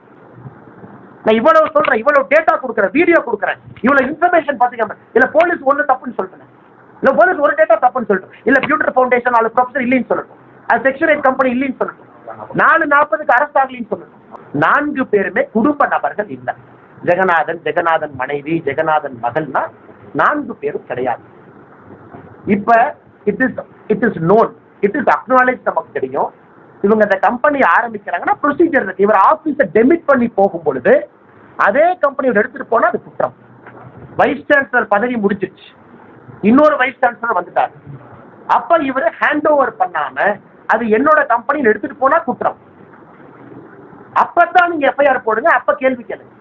நான் இவ்வளவு சொல்றேன் இவ்வளவு டேட்டா கொடுக்குறேன் வீடியோ கொடுக்குறேன். இவ்வளவு இன்ஃபர்மேஷன் பாத்தீங்கன்னா இல்ல போலீஸ் ஒண்ணு தப்புன்னு சொல்றேன். இல்ல போலீஸ் ஒரு டேட்டா தப்புன்னு சொல்லிட்டு இல்ல பியூட்டர் ஃபவுண்டேஷன் நாலு ப்ரொஃபசர் இல்லைன்னு சொல்லட்டும். அது செக்ஷன் எயிட் கம்பெனி இல்லைன்னு சொல்லட்டும். நாலு நாற்பதுக்கு அரசு ஆகலின்னு சொல்லணும் நான்கு பேருமே குடும்ப நபர்கள் இல்லை. ஜெகநாதன் ஜெகநாதன் மனைவி ஜெகநாதன் மகள்னா நான்கு பேரும் கிடையாது. இப்ப it is it is known it is acknowledge நமக்கு தெரியும். இவங்க இந்த கம்பெனி ஆரம்பிக்கிறாங்கன்னா ப்ரொசீஜர் இருக்கு. இவர் ஆபீஸை டெமிட் பண்ணி போகும் பொழுது அதே கம்பெனியோட எடுத்துட்டு போனா அது குற்றம். வைஸ் சான்சலர் பதவி முடிஞ்சிருச்சு. இன்னொரு வைஸ் சான்சலர் வந்துட்டார். அப்ப இவர் ஹேண்ட் ஓவர் பண்ணாம அது என்னோட கம்பெனியில் எடுத்துட்டு போனா குற்றம். அப்பதான் நீங்க எஃப்ஐஆர் போடுங்க அப்ப கேள்வி கேளுங்க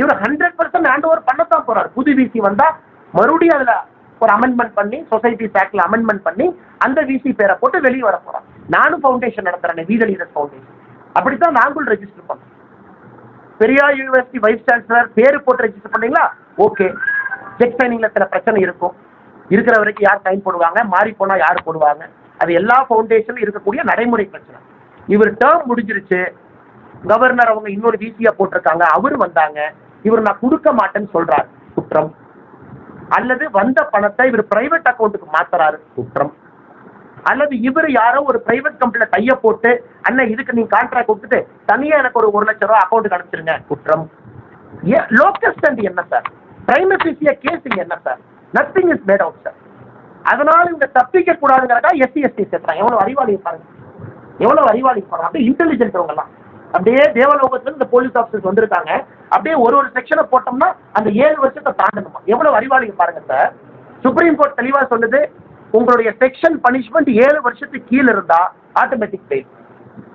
இவர் ஹண்ட்ரட் பர்சன்ட் ஹேண்ட் ஓவர் பண்ணத்தான் போறாரு. புது விசி வந்தா மறுபடியும் அதுல ஒரு அமெண்ட்மெண்ட் பண்ணி சொசைட்டி ஆக்ட்ல அமெண்ட்மெண்ட் பண்ணி அந்த விசி பேரை போட்டு வெளியே வர போறாங்க நானும் ஃபவுண்டேஷன் நடத்துறேன் வீர லீடர்ஸ் ஃபவுண்டேஷன் அப்படித்தான் நாங்களும் ரெஜிஸ்டர் பண்ணோம். பெரியார் யூனிவர்சிட்டி வைஸ் சான்சலர் பேரு போட்டு ரெஜிஸ்டர் பண்ணீங்களா? ஓகே செக் சைனிங்ல சில பிரச்சனை இருக்கும். இருக்கிற வரைக்கும் யார் சைன் போடுவாங்க? மாறி போனா யார் போடுவாங்க? அது எல்லா ஃபவுண்டேஷனும் இருக்கக்கூடிய நடைமுறை பிரச்சனை. இவர் டேர்ம் முடிஞ்சிருச்சு. கவர்னர் அவங்க இன்னொரு விசியா போட்டிருக்காங்க. அவர் வந்தாங்க. இவர் நான் கொடுக்க மாட்டேன்னு சொல்றாரு. குற்றம். அல்லது வந்த பணத்தை இவர் பிரைவேட் அக்கௌண்ட்டுக்கு மாத்துறாரு. குற்றம். அல்லது இவர் யாரோ ஒரு பிரைவேட் கம்பெனில கைய போட்டு அண்ணன் இதுக்கு நீங்க கான்ட்ராக்ட் கொடுத்துட்டு தனியா எனக்கு ஒரு ஒரு லட்சம் ரூபாய் அக்கௌண்ட்டுக்கு அனுப்பிச்சிருங்க குற்றம். லோக்கல் ஸ்டாண்ட் என்ன சார் பிரைமசிசிய கேஸ் என்ன sir nothing is made out sir அதனால இவங்க தப்பிக்க கூடாதுங்கிறதா எஸ்சி எஸ்டி சேர்த்துறாங்க. எவ்வளவு அறிவாளி பாருங்க. எவ்வளவு அறிவாளி பாருங்க. அப்படியே இன்டெலிஜென்ட் எல்லாம். அப்படியே தேவலோகத்துல இந்த போலீஸ் ஆஃபீஸர்ஸ் வந்திருக்காங்க. அப்படியே ஒரு ஒரு செக்ஷனை போட்டோம்னா அந்த ஏழு வருஷத்தை தாண்டணுமா? எவ்வளவு அறிவாளிங்க பாருங்க சார் சுப்ரீம் கோர்ட் தெளிவா சொல்லுது உங்களுடைய செக்ஷன் பனிஷ்மெண்ட் ஏழு வருஷத்துக்கு கீழே இருந்தா ஆட்டோமேட்டிக் பெயில்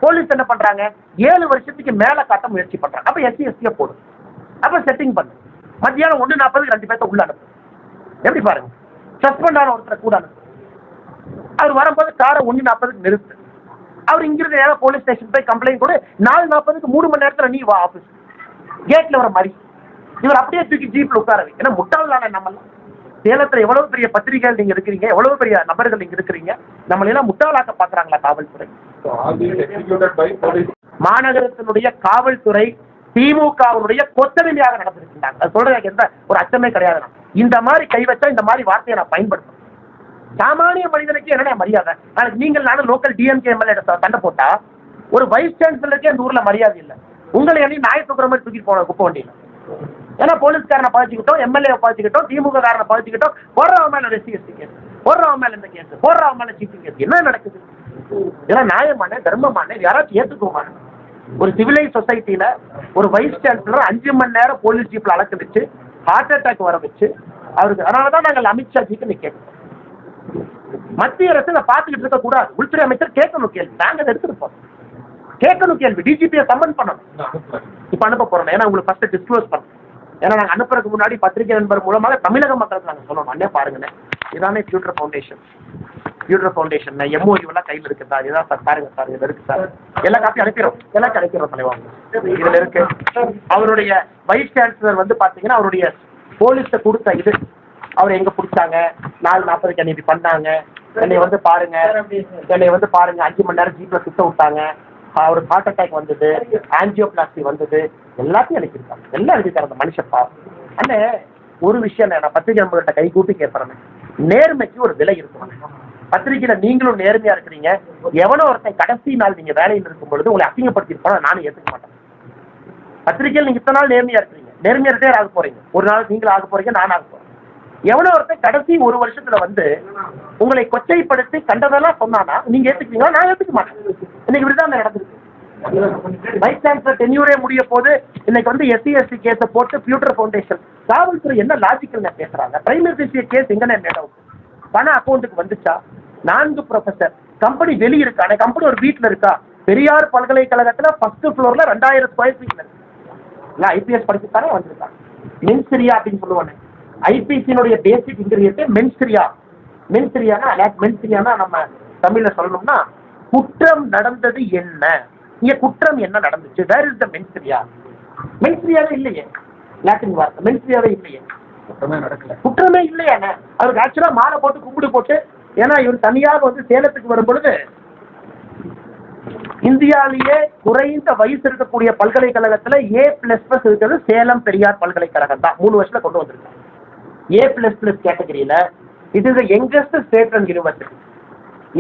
போலீஸ் என்ன பண்றாங்க? ஏழு வருஷத்துக்கு மேல காட்ட முயற்சி பண்றாங்க. அப்ப எஸ்சி எஸ்டியை போடும் அப்ப செட்டிங் பண்ணு. மத்தியானம் ஒன்று நாற்பதுக்கு ரெண்டு பேர்த்த உள்ள அனுப்பு. எப்படி பாருங்க? சஸ்பெண்ட் ஆன ஒருத்தரை கூட அனுப்பு. அவர் வரும்போது காரை ஒன்று நாற்பதுக்கு நிறுத்து. அவர் இங்கிருந்து நேரம் போலீஸ் ஸ்டேஷன் போய் கம்ப்ளைண்ட் கொடு. நாலு நாற்பதுக்கு மூணு மணி நேரத்தில் நீ வா ஆஃபீஸ் கேட்ல வர மாதிரி. இவர் அப்படியே தூக்கி ஜீப்ல உட்கார வைக்கணும். ஏன்னா முட்டாள் தானே நம்மளாம் சேலத்துல எவ்வளவு பெரிய பத்திரிகைகள் நீங்க இருக்கிறீங்க? எவ்வளவு பெரிய நபர்கள் நீங்க இருக்கிறீங்க? நம்மள எல்லாம் முட்டாளாக்க பாக்குறாங்களா காவல்துறை. மாநகரத்தினுடைய காவல்துறை திமுகவுடைய கொத்தடிமையாக நடந்திருக்கின்றாங்க. அது சொல்றது எனக்கு எந்த ஒரு அச்சமே கிடையாது. இந்த மாதிரி கை வச்சா இந்த மாதிரி வார்த்தையை நான் பயன்படுத்தணும் சாமானிய மனிதனுக்கு என்னடா மரியாதை? நாளைக்கு நீங்கள் நானும் லோக்கல் டிஎம்கே எம்எல்ஏ சண்டை போட்டா ஒரு வைஸ் சான்சலருக்கே அந்த ஊர்ல மரியாதை இல்லை. உங்களை எண்ணி நாய் தூக்குற மாதிரி தூக்கிட்டு போன குப்பை வண்டியில. ஏன்னா போலீஸ்காரனை பழச்சிக்கிட்டோம் எம்எல்ஏ பழச்சிக்கிட்டோம் திமுக காரனை பழச்சிக்கிட்டோம். போடுறவன் மேல எஸ்சி கேஸ். போடுறவன் மேல இந்த கேஸ். போடுறவன் மேல சீட்டிங் கேஸ். என்ன நடக்குது? இதெல்லாம் நியாயமான தர்மமான யாராச்சும் ஏத்துக்குவோமான ஒரு சிவிலைஸ் சொசைட்டில ஒரு வைஸ் சான்சலர் அஞ்சு மணி நேரம் போலீஸ் ஜீப்ல அலக்க வச்சு ஹார்ட் அட்டாக் வர வச்சு அவருக்கு அதனாலதான் நாங்கள் அமித்ஷா ஜிக்கு நிற்கிறோம் மத்திய அரசு நான் பார்த்துக்கிட்டு இருக்க கூடாது. உள்துறை அமைச்சர் கேட்கணும் கேள்வி. நாங்க அதை எடுத்துட்டு போறோம். கேட்கணும் கேள்வி. டிஜிபியை சம்மன் பண்ணணும். இப்ப அனுப்ப போறோம். ஏன்னா உங்களுக்கு ஃபர்ஸ்ட் டிஸ்க்ளோஸ் பண்ணணும். ஏன்னா நாங்க அனுப்புறதுக்கு முன்னாடி பத்திரிகை நண்பர் மூலமாக தமிழக மக்களுக்கு நாங்க சொல்லணும். அண்ணே பாருங்கண்ணே. இதானே future foundation future foundation MOU எல்லாம் கையில் இருக்கு சார் இதான் சார் பாருங்க சார் இதுல இருக்கு சார். எல்லா காப்பியும் அனுப்பிடுறோம். எல்லாம் கிடைக்கிறோம் தலைவா. இதுல இருக்கு. அவருடைய வைஸ் சான்சலர் வந்து பாத்தீங்கன்னா அவருடைய போலீஸ்ட கொடுத்த இது. அவர் எங்க பிடிச்சாங்க? நாலு நாற்பதுக்கு என்னை பண்ணாங்க. என்னை வந்து பாருங்க. என்னை வந்து பாருங்க. அஞ்சு மணி நேரம் ஜீப்ல சுத்த விட்டாங்க. அவருக்கு ஹார்ட் அட்டாக் வந்தது ஆன்ஜியோபிளாஸ்டி வந்தது எல்லாத்தையும் எழுதியிருக்காங்க எல்லாம் எழுதியிருக்காரு அந்த மனுஷப்பா அண்ணே ஒரு விஷயம் நான் பத்திரிகை நம்மகிட்ட கை கூட்டி கேட்பறேன் நேர்மைக்கு ஒரு விலை இருக்கும் பத்திரிகையில நீங்களும் நேர்மையா இருக்கிறீங்க. எவனோ ஒருத்தன் கடைசி நாள் நீங்க வேலையில் இருக்கும் பொழுது உங்களை அசிங்கப்படுத்திட்டு நானும் ஏத்துக்க மாட்டேன். பத்திரிகையில் நீங்க இத்தனை நாள் நேர்மையா இருக்கிறீங்க. நேர்மையா ரிட்டையர் ஆக போறீங்க. ஒரு நாள் நீங்களும் ஆக போறீங்க நான் ஆக போறேன். எவனோ ஒருத்தன் கடைசி ஒரு வருஷத்துல வந்து உங்களை கொச்சைப்படுத்தி கண்டதெல்லாம் சொன்னானா? நீங்க ஏத்துக்கிறீங்களா நான் ஏத்துக்க மாட்டேன். இன்னைக்கு இப்படிதான் நடந்திருக்கு. வைஸ் சான்சலர் டென்யூரே முடிய போது இன்னைக்கு வந்து எஸ்சி எஸ்டி கேஸை போட்டு ஃபியூட்டர் ஃபவுண்டேஷன் காவல்துறை என்ன லாஜிக்கல் பேசுறாங்க? பிரைமரி கேஸ் எங்கன்னு மேடம்? பணம் அக்கௌண்ட்டுக்கு வந்துச்சா? நான்கு ப்ரொஃபசர் கம்பெனி வெளியே இருக்கா? அந்த கம்பெனி ஒரு வீட்டில் இருக்கா? பெரியார் பல்கலைக்கழகத்தில் ஃபர்ஸ்ட் ஃப்ளோர்ல ரெண்டாயிரம் ஸ்கொயர் ஃபீட்ல இருக்கு. நான் ஐபிஎஸ் படிச்சுட்டாரே வந்திருக்காங்க மின்சிரியா அப்படின்னு சொல்லுவாங்க ஐபிசியினுடைய பேசிக் இன்கிரியன்ட் மென்சிரியா மென்சிரியானா மென்சிரியானா நம்ம தமிழ்ல சொல்லணும்னா குற்றம் நடந்தது என்ன? இங்க குற்றம் என்ன நடந்துச்சு? வேர் இஸ் த மென்சிரியா மென்சிரியாவே இல்லையே. லாட்டின் வார்த்தை மென்சிரியாவே இல்லையே. நடக்கல. குற்றமே இல்லையாண்ணே அவருக்கு ஆக்சுவலா மாலை போட்டு கும்பிடு போட்டு ஏன்னா இவர் தனியாக வந்து சேலத்துக்கு வரும் பொழுது இந்தியாவிலேயே குறைந்த வயசு இருக்கக்கூடிய பல்கலைக்கழகத்துல ஏ பிளஸ் பிளஸ் இருக்கிறது சேலம் பெரியார் பல்கலைக்கழகம் தான் மூணு வருஷத்துல கொண்டு வந்திருக்காங்க ஏ பிளஸ் பிளஸ் கேட்டகரியில it is youngest state and university.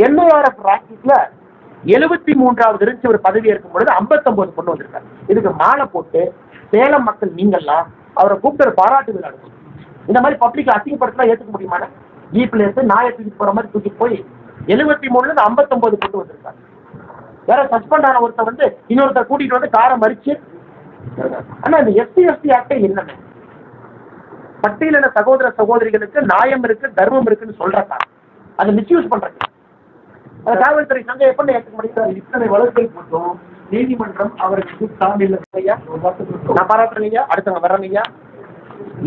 NIRF ரேங்கிங்ல எழுபத்தி மூன்றாவது இருந்துச்சு ஒரு பதவி இருக்கும் பொழுது ஐம்பத்தொன்பது கொண்டு வந்திருக்காரு. இதுக்கு மாலை போட்டு சேலம் மக்கள் நீங்கள்லாம் அவரை கூப்பிட்டு பாராட்டு விழா இந்த மாதிரி பப்ளிக் அசிங்கப்படுத்தினா ஏற்றுக்க முடியுமா இ பிளேஸ் e நாயை தூக்கி போற மாதிரி தூக்கி போய் எழுபத்தி மூணுல இருந்து ஐம்பத்தொன்பது கொண்டு வந்திருக்காரு. வேற சஸ்பெண்ட் ஆன ஒருத்தர் வந்து இன்னொருத்தர் கூட்டிட்டு வந்து காரை மறிச்சு ஆனா இந்த எஸ்சி எஸ்டி ஆக்டே என்னன்னு? பட்டியலின சகோதர சகோதரிகளுக்கு நியாயம் இருக்கு தர்மம் இருக்குன்னு சொல்றாங்க. அதை மிஸ்யூஸ் பண்றாங்க. அந்த காவல்துறை சங்கம் எப்படி ஏற்க முடியாது இத்தனை வழக்குகள் மட்டும் நீதிமன்றம் அவருக்கு சாமியில் ஒரு நான் பாராட்டுறேன் ஐயா அடுத்தவங்க வர்றேன் ஐயா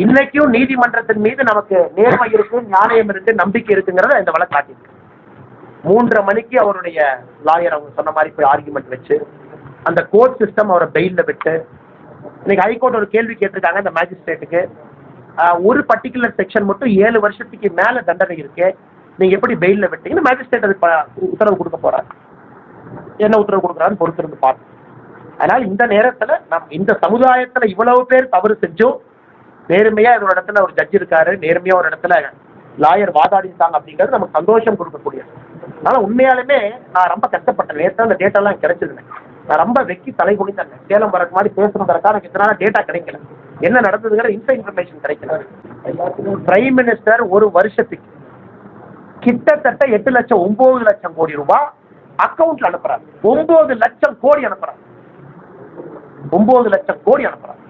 இன்னைக்கும் நீதிமன்றத்தின் மீது நமக்கு நேர்மை இருக்கு நியாயம் இருக்கு நம்பிக்கை இருக்குங்கிறத இந்த வழக்கு காட்டியிருக்கு. மூன்றரை மணிக்கு அவருடைய லாயர் அவங்க சொன்ன மாதிரி போய் ஆர்குமெண்ட் வச்சு அந்த கோர்ட் சிஸ்டம் அவரை பெயில்ல விட்டு இன்னைக்கு ஹைகோர்ட் ஒரு கேள்வி கேட்டிருக்காங்க இந்த மேஜிஸ்ட்ரேட்டுக்கு ஒரு பர்டிகுலர் செக்ஷன் மட்டும் ஏழு வருஷத்துக்கு மேல தண்டனை இருக்கு. நீங்க எப்படி பெயில்ல விட்டீங்கன்னு மேஜிஸ்ட்ரேட் அது உத்தரவு கொடுக்க போறாரு. என்ன உத்தரவு கொடுக்குறான்னு பொறுத்திருந்து பார்த்து அதனால இந்த நேரத்துல நம் இந்த சமுதாயத்துல இவ்வளவு பேர் தவறு செஞ்சோம் நேர்மையா ஒரு இடத்துல ஒரு ஜட்ஜ் இருக்காரு நேர்மையா ஒரு இடத்துல லாயர் வாதாடிட்டாங்க அப்படிங்கிறது நமக்கு சந்தோஷம் கொடுக்கக்கூடியது. அதனால உண்மையாலுமே நான் ரொம்ப கஷ்டப்பட்டேன். நேற்று அந்த டேட்டாலாம் கிடைச்சிருந்தேன் நான் ரொம்ப வெக்கி தலை குனித்தேன் சேலம் வரக்கு மாதிரி பேசணுங்கிறக்கா எனக்கு இதனால டேட்டா கிடைக்கல. என்ன நடந்ததுங்கிற இன்ஃப இன்ஃபர்மேஷன் கிடைக்கல. பிரைம் மினிஸ்டர் ஒரு வருஷத்துக்கு கிட்டத்தட்ட எட்டு லட்சம் ஒன்பது லட்சம் கோடி ரூபாய் அக்கௌண்ட்ல அனுப்புறாரு. ஒன்பது லட்சம் கோடி அனுப்புறாரு. ஒன்பது லட்சம் கோடி அனுப்புறாங்க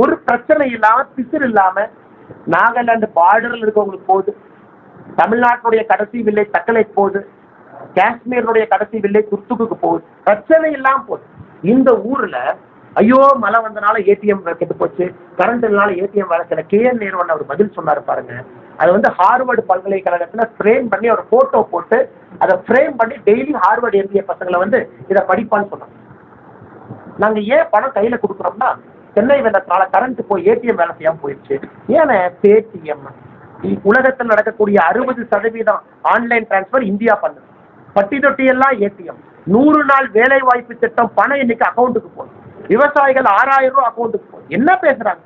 ஒரு பிரச்சனை இல்லாம பிசிறு இல்லாம நாகாலாந்து பார்டர்ல இருக்கவங்களுக்கு போகுது. தமிழ்நாட்டுடைய கடைசி வில்லை தக்கலை போகுது. காஷ்மீருடைய கடைசி வில்லை துர்த்துக்கு போகுது பிரச்சனை இல்லாம போகுது இந்த ஊர்ல ஐயோ மழை வந்தனால ஏடிஎம் கெட்டு போச்சு. கரண்ட் இல்லனால ஏடிஎம் வேலை செய்யல கே என் நேருவன் அவர் பதில் சொன்னாரு பாருங்க. அது வந்து ஹார்வர்டு பல்கலைக்கழகத்துல ஃப்ரேம் பண்ணி ஒரு போட்டோ போட்டு அதை ஃப்ரேம் பண்ணி டெய்லி ஹார்வர்டு எம்பிஏ பசங்களை வந்து இதை படிப்பான்னு சொன்னாங்க. நாங்க ஏன் பணம் கையில கொடுக்குறோம்னா சென்னை வெள்ளத்தினால கரண்ட் போய் ஏடிஎம் வேலை செய்யாம போயிடுச்சு ஏன்னா பேடிஎம். உலகத்தில் நடக்கக்கூடிய அறுபது சதவீதம் ஆன்லைன் டிரான்ஸ்பர் இந்தியா பண்ணுது. பட்டி தொட்டி எல்லாம் ஏடிஎம் நூறு நாள் வேலை வாய்ப்பு திட்டம் பணம் இன்னைக்கு அக்கௌண்ட்டுக்கு போகுது. விவசாயிகள் ஆறாயிரம் ரூபா அக்கௌண்ட்டுக்கு போகுது. என்ன பேசுறாங்க?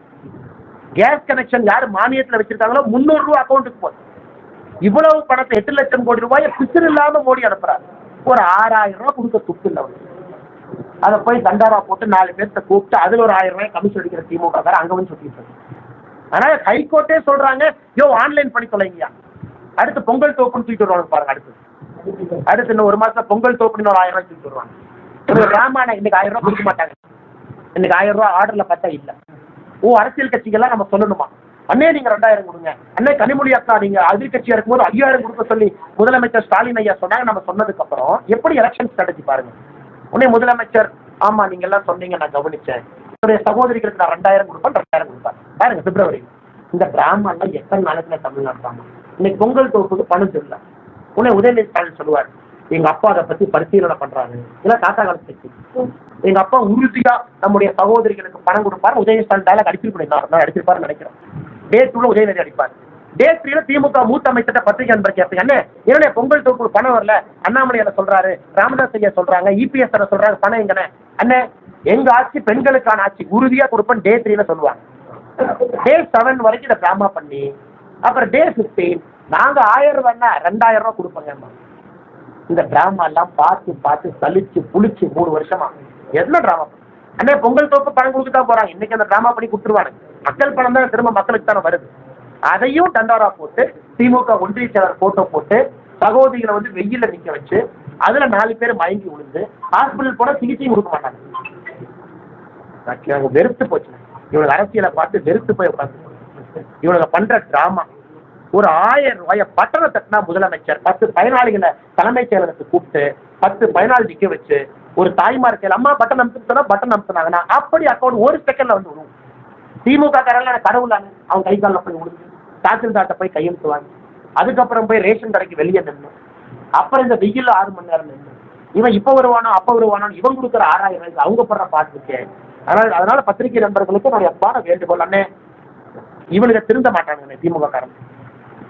கேஸ் கனெக்ஷன் யார் மானியத்தில் வச்சிருக்காங்களோ முந்நூறு ரூபா அக்கௌண்ட்டுக்கு போகுது. இவ்வளவு பணத்தை எட்டு லட்சம் கோடி ரூபாயை பிசிறு இல்லாம மோடி அனுப்புறாரு. ஒரு ஆறாயிரம் ரூபாய் கொடுக்க துப்பு இல்லை அவருக்கு அதை போய் தண்டாரா போட்டு நாலு பேர்த்த கூப்பிட்டு அதுல ஒரு ஆயிரம் ரூபாய் கமிஷன் அடிக்கிற திமுக காரர் அங்க வந்து சுத்திட்டு ஆனா ஹைகோர்ட்டே சொல்றாங்க யோ ஆன்லைன் பண்ணி தொலைங்கயா அடுத்து பொங்கல் தோப்புன்னு தூக்கிட்டு வருவாங்க பாருங்க அடுத்து. அடுத்து இன்னும் ஒரு மாசம் பொங்கல் தோப்புன்னு ஒரு ஆயிரம் ரூபாய் தூக்கிட்டு வருவாங்க இவங்க ராமாயணம் இன்னைக்கு ஆயிரம் ரூபாய் கொடுக்க மாட்டாங்க. இன்னைக்கு ஆயிரம் ரூபாய் ஆர்டர்ல பார்த்தா இல்ல. ஓ அரசியல் கட்சிகள்லாம் நம்ம சொல்லணுமா? அண்ணே நீங்க ரெண்டாயிரம் கொடுங்க. அண்ணே கனிமொழி அக்கா நீங்க எதிர்கட்சியா இருக்கும்போது ஐயாயிரம் கொடுக்க சொல்லி முதலமைச்சர் ஸ்டாலின் ஐயா சொன்னாங்க நம்ம சொன்னதுக்கு அப்புறம் எப்படி எலெக்ஷன் ஸ்ட்ராட்டஜி பாருங்க. உடனே முதலமைச்சர் ஆமா நீங்க எல்லாம் சொன்னீங்க நான் கவனிச்சேன். என்னுடைய சகோதரிகளுக்கு நான் ரெண்டாயிரம் கொடுப்பேன் ரெண்டாயிரம் கொடுப்பேன். பாருங்க பிப்ரவரி. இந்த டிராமாலாம் எத்தனை நாளைக்குல தமிழ்நாடு இன்னைக்கு பொங்கல் தொகுப்புக்கு பணம் தெரியல உடனே உதயநிதி ஸ்டாலின் சொல்லுவார். எங்க அப்பா அதை பத்தி பரிசீலனை பண்றாரு. ஏன்னா தாத்தா காலத்துக்கு எங்க அப்பா உறுதியா நம்முடைய சகோதரிகளுக்கு பணம் கொடுப்பாரு. உதயநிதி ஸ்டாலின் டயலாக் அடிச்சிருக்கணும் நான் அடிச்சிருப்பாருன்னு நினைக்கிறேன். டே டூல உதயநிதி அடிப்பார். டே த்ரீல திமுக மூத்த அமைச்சர்கிட்ட பத்திரிகை நண்பர் கேட்பீங்க என்ன என்னண்ணே பொங்கல் தொகுப்பு பணம் வரல. அண்ணாமலை அதை சொல்றாரு. ராமதாஸ் ஐயா சொல்றாங்க. இபிஎஸ் அதை சொல்றாங்க பணம் எங்கண்ணே? அண்ணே எங்க ஆட்சி பெண்களுக்கான ஆட்சி. உறுதியா கொடுப்பேன் டே த்ரீல சொல்லுவாங்க. டே செவன் வரைக்கும் இதை டிராமா பண்ணி அப்புறம் டே ஃபிஃப்டீன் நாங்க ஆயிரம் ரூபாய்னா ரெண்டாயிரம் ரூபாய் கொடுப்போங்க இந்த டிராமா எல்லாம் பார்த்து பார்த்து சலிச்சு புளிச்சு மூணு வருஷமா. என்ன டிராமா அண்ணே பொங்கல் தோப்பு பணம் கொடுக்க தான் போறாங்க. இன்னைக்கு அந்த டிராமா பண்ணி கொடுத்துருவானுங்க மக்கள் பணம் தான் திரும்ப மக்களுக்கு தானே வருது. அதையும் தண்டாரா போட்டு திமுக ஒன்றிய செயலர் போட்டோ போட்டு சகோதரிகளை வந்து வெயில நிக்க வச்சு அதுல நாலு பேர் மயங்கி விழுந்து ஹாஸ்பிட்டல் போனா சிகிச்சையும் கொடுக்க மாட்டாங்க. வெறுத்து போச்சு. இவனுக்கு அரசியலை பார்த்து வெறுத்து போய் உட்காந்து இவனுங்க பண்ற டிராமா ஒரு ஆயிரம் ரூபாய பட்டண தட்டினா முதலமைச்சர் பத்து பயனாளிகளை தலைமைச் செயலகத்துக்கு கூப்பிட்டு பத்து பயனாளி நிக்க வச்சு ஒரு தாய்மார் கையில் அம்மா பட்டன் அமுத்துனா பட்டன் அமுத்துனாங்கன்னா அப்படி அக்கௌண்ட் ஒரு செகண்ட்ல வந்து விடும். திமுக காரங்க கடவுளாங்க அவங்க கை காலில் போய் விழுந்து தாசில்தார்ட்ட போய் கையெழுத்துவாங்க. அதுக்கப்புறம் போய் ரேஷன் கடைக்கு வெளியே நின்று அப்புறம் இந்த வெயில் ஆறு மணி நேரம் நின்று இவன் இப்ப வருவானோ அப்ப வருவானோ இவன் கொடுக்குற ஆறாயிரம் ரூபாய்க்கு அவங்க படுற பாட்டுக்கு அதனால அதனால பத்திரிகை நண்பர்களுக்கு என்னுடைய அப்பான வேண்டுகோள். அண்ணே இவனுக்கு திருந்த மாட்டாங்க திமுக காரன்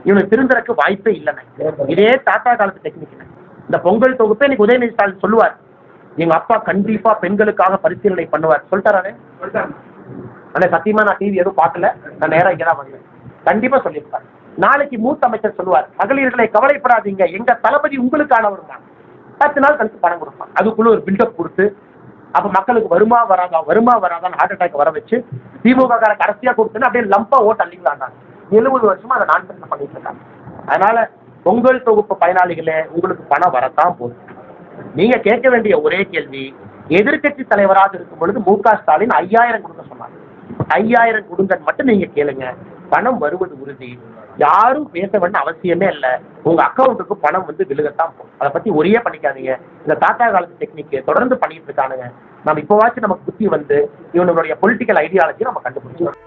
இவனுக்கு திருந்தறதுக்கு வாய்ப்பே இல்லைண்ணே இதே தாத்தா காலத்து டெக்னிக் இந்த பொங்கல் தொகுப்பை இன்னைக்கு உதயநிதி ஸ்டாலின் சொல்லுவார். எங்க அப்பா கண்டிப்பா பெண்களுக்காக பரிசீலனை பண்ணுவார். சொல்லிட்டாரானே அண்ணே சத்தியமா நான் டிவி எதுவும் பார்க்கல. நான் நேரம் இங்கே தான் வந்தேன் கண்டிப்பா சொல்லியிருப்பார். நாளைக்கு மூத்த அமைச்சர் சொல்லுவார். மகளிர்களை கவலைப்படாதீங்க. எங்க தளபதி உங்களுக்கானவர் தான். பத்து நாள் கழிச்சு பணம் கொடுப்பான். அதுக்குள்ள ஒரு பில்டப் கொடுத்து அப்ப மக்களுக்கு வருமா வராதா வருமா வராதான்னு ஹார்ட் அட்டாக் வர வச்சு திமுக கார கடைசியா கொடுத்துன்னு அப்படியே லம்பா ஓட்டு அள்ளிக்கலாண்டாங்க எழுபது வருஷமா அதை நான் பண்ணிட்டு இருக்காங்க. அதனால பொங்கல் தொகுப்பு பயனாளிகளே உங்களுக்கு பணம் வரத்தான் போகுது. நீங்க கேட்க வேண்டிய ஒரே கேள்வி எதிர்க்கட்சி தலைவராக இருக்கும் பொழுது மு க ஸ்டாலின் ஐயாயிரம் கொடுக்க சொன்னாங்க ஐயாயிரம் கொடுங்கன்னு மட்டும் நீங்க கேளுங்க. பணம் வருவது உறுதி. யாரும் பேச வேண்டிய அவசியமே இல்லை. உங்க அக்கௌண்ட்டுக்கு பணம் வந்து விழுகத்தான் போகும் அதை பத்தி ஒரே பண்ணிக்காதீங்க. இந்த தாத்தா காலத்து டெக்னிக் தொடர்ந்து பண்ணிட்டு இருக்கானுங்க. நம்ம இப்போவாச்சும் நமக்கு புத்தி வந்து இவனுடைய பொலிட்டிக்கல் ஐடியாலஜி நம்ம கண்டுபிடிச்சோம்